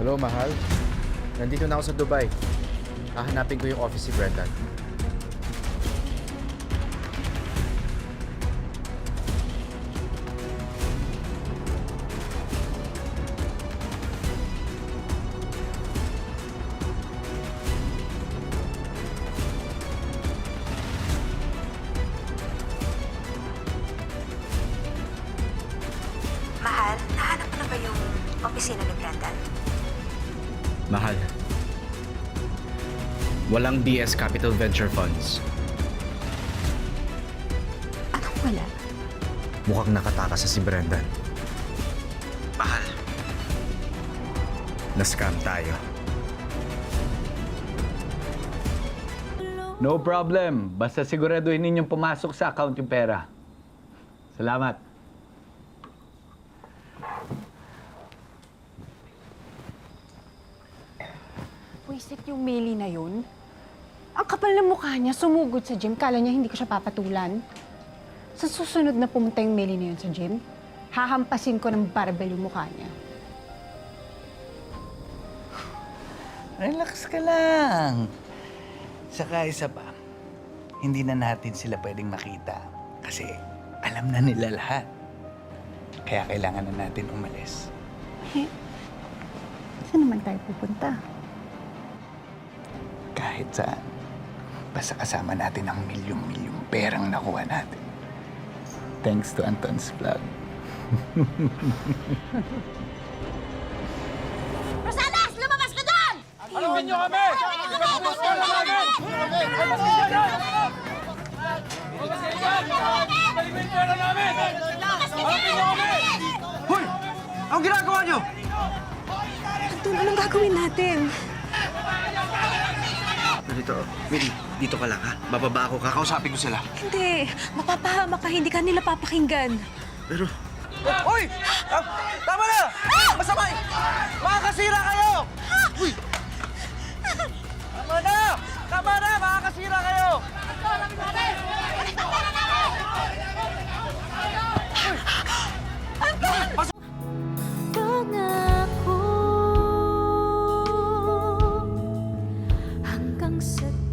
Hello, mahal. Nandito na ako sa Dubai. Hahanapin ko yung office si Brendan. Mahal, nahanap na ba yung opisina ni Brendan? Mahal. Walang DS Capital Venture Funds. Anong wala? Mukhang nakatakas sa si Brendan. Mahal. Na-scam tayo. No problem. Basta siguraduhin ninyong pumasok sa account yung pera. Salamat. Wisit yung Meli na yun. Ang kapal ng mukha niya, sumugod sa gym. Kala niya hindi ko siya papatulan. Sa susunod na pumunta yung Meli na yun sa gym, hahampasin ko ng barbell yung mukha niya. Relax ka lang. Saka isa pa, hindi na natin sila pwedeng makita kasi alam na nila lahat. Kaya kailangan na natin umalis. Saan naman tayo pupunta? Kahit saan. Basta kasama natin ang milyong-milyong perang nakuha natin. Thanks to Anton's vlog. Rosales! Lumabas ka doon! Hoy! Anong ginagawa niyo? Anton, anong gagawin natin? Dito, Mili, dito ka lang ha. Bababa ako, kakausapin ko sila. Hindi. Mapapahama ka, hindi ka nila papakinggan. Pero... Hoy! Ah, tama na! Masama! Makakasira kayo! sitting